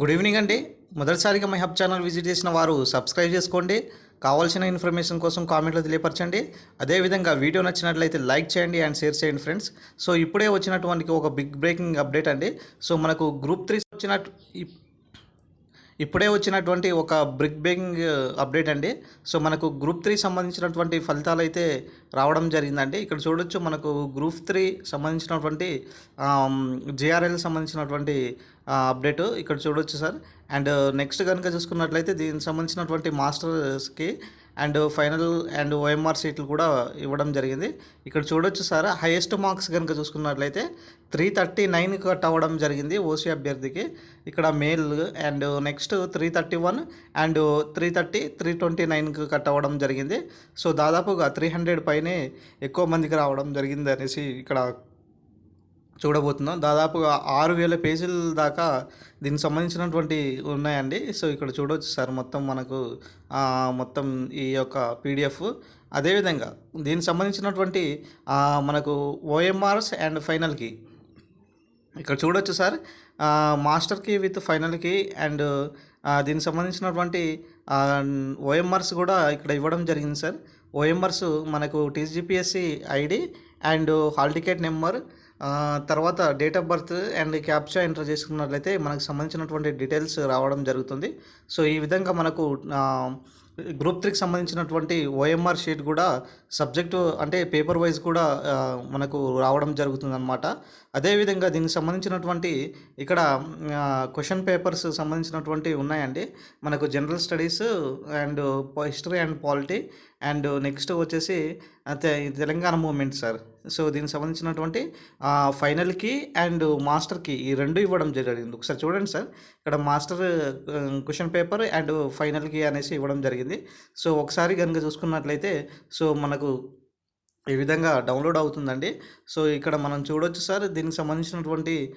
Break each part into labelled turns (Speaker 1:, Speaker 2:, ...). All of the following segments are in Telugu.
Speaker 1: గుడ్ ఈవినింగ్ అండి. మొదటిసారిగా మై హబ్ ఛానల్ విజిట్ చేసిన వారు సబ్స్క్రైబ్ చేసుకోండి. కావాల్సిన ఇన్ఫర్మేషన్ కోసం కామెంట్లో తెలియపరచండి. అదేవిధంగా వీడియో నచ్చినట్లయితే లైక్ చేయండి అండ్ షేర్ చేయండి ఫ్రెండ్స్ సో ఇప్పుడే వచ్చినటువంటి ఒక బిగ్ బ్రేకింగ్ అప్డేట్ అండి. సో మనకు గ్రూప్ త్రీ వచ్చినట్టు ఇప్పుడే వచ్చినటువంటి ఒక బ్రిక్ బ్రేకింగ్ అప్డేట్ అండి. సో మనకు గ్రూప్ త్రీ సంబంధించినటువంటి ఫలితాలు అయితే రావడం జరిగిందండి. ఇక్కడ చూడొచ్చు మనకు గ్రూప్ త్రీ సంబంధించినటువంటి జేఆర్ఎల్ సంబంధించినటువంటి అప్డేట్ ఇక్కడ చూడొచ్చు సార్. అండ్ నెక్స్ట్ కనుక చూసుకున్నట్లయితే దీనికి సంబంధించినటువంటి మాస్టర్స్కి అండ్ ఫైనల్ అండ్ ఓఎంఆర్ సీట్లు కూడా ఇవ్వడం జరిగింది. ఇక్కడ చూడొచ్చు సార్ హైయెస్ట్ మార్క్స్ కనుక చూసుకున్నట్లయితే త్రీ థర్టీ నైన్ కట్ అవ్వడం జరిగింది ఓసీ అభ్యర్థికి. ఇక్కడ male and next three thirty one and three thirty three twenty నైన్కి కట్ అవ్వడం జరిగింది. సో దాదాపుగా త్రీ హండ్రెడ్ పైనే ఎక్కువ మందికి రావడం జరిగింది అనేసి ఇక్కడ చూడబోతున్నాం. దాదాపుగా ఆరు వేల పేజీల దాకా దీనికి సంబంధించినటువంటి ఉన్నాయండి. సో ఇక్కడ చూడవచ్చు సార్ మొత్తం మనకు మొత్తం ఈ యొక్క పీడిఎఫ్. అదేవిధంగా దీనికి సంబంధించినటువంటి మనకు ఓఎంఆర్స్ అండ్ ఫైనల్కి ఇక్కడ చూడొచ్చు సార్ మాస్టర్కి విత్ ఫైనల్కి అండ్ దీనికి సంబంధించినటువంటి ఓఎంఆర్స్ కూడా ఇక్కడ ఇవ్వడం జరిగింది సార్. ఓఎంఆర్స్ మనకు TGPSC ID and hall ticket number తర్వాత date of birth and captcha enter చేసుకున్నట్లయితే మనకు సంబంధించినటువంటి డీటెయిల్స్ రావడం జరుగుతుంది. సో ఈ విధంగా మనకు గ్రూప్ త్రీకి సంబంధించినటువంటి ఓఎంఆర్ షీట్ కూడా సబ్జెక్టు అంటే పేపర్ వైజ్ కూడా మనకు రావడం జరుగుతుంది అనమాట అదేవిధంగా దీనికి సంబంధించినటువంటి ఇక్కడ క్వశ్చన్ పేపర్స్ సంబంధించినటువంటి ఉన్నాయండి. మనకు general studies and history and polity and next వచ్చేసి తెలంగాణ మూమెంట్ సార్. సో దీనికి సంబంధించినటువంటి ఫైనల్కి అండ్ మాస్టర్కి ఈ రెండు ఇవ్వడం జరిగింది. ఒకసారి చూడండి సార్. ఇక్కడ మాస్టర్ క్వశ్చన్ పేపర్ అండ్ ఫైనల్కి అనేసి ఇవ్వడం జరిగింది. సో ఒకసారి కనుక చూసుకున్నట్లయితే సో మనకు ఈ విధంగా డౌన్లోడ్ అవుతుందండి. సో ఇక్కడ మనం చూడొచ్చు సార్ దీనికి సంబంధించినటువంటి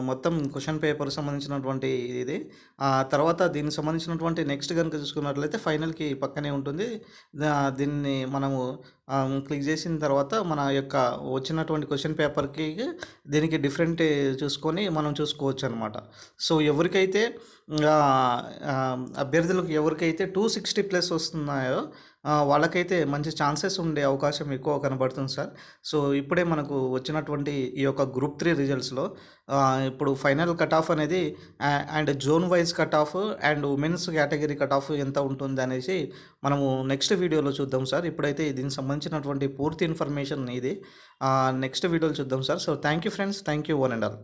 Speaker 1: మొత్తం క్వశ్చన్ పేపర్ సంబంధించినటువంటి ఇది. ఆ, తర్వాత దీనికి సంబంధించినటువంటి నెక్స్ట్ కనుక చూసుకున్నట్లయితే ఫైనల్కి పక్కనే ఉంటుంది. దీన్ని మనము క్లిక్ చేసిన తర్వాత మన యొక్క వచ్చినటువంటి క్వశ్చన్ పేపర్కి దీనికి డిఫరెంట్ చూసుకొని మనం చూసుకోవచ్చు అనమాట సో ఎవరికైతే అభ్యర్థులకు ఎవరికైతే టూ సిక్స్టీ ప్లస్ వస్తున్నాయో వాళ్ళకైతే మంచి ఛాన్సెస్ ఉండే అవకాశం ఎక్కువ కనబడుతుంది సార్. సో ఇప్పుడే మనకు వచ్చినటువంటి ఈ యొక్క గ్రూప్ త్రీ రిజల్ట్స్లో ఇప్పుడు ఫైనల్ కట్ ఆఫ్ అనేది and zone wise cut off and women's category cut off ఎంత ఉంటుంది అనేసి మనము నెక్స్ట్ వీడియోలో చూద్దాం సార్. ఇప్పుడైతే దీనికి సంబంధించినటువంటి పూర్తి ఇన్ఫర్మేషన్ ఇది. నెక్స్ట్ వీడియోలో చూద్దాం sir. So thank you friends thank you one and all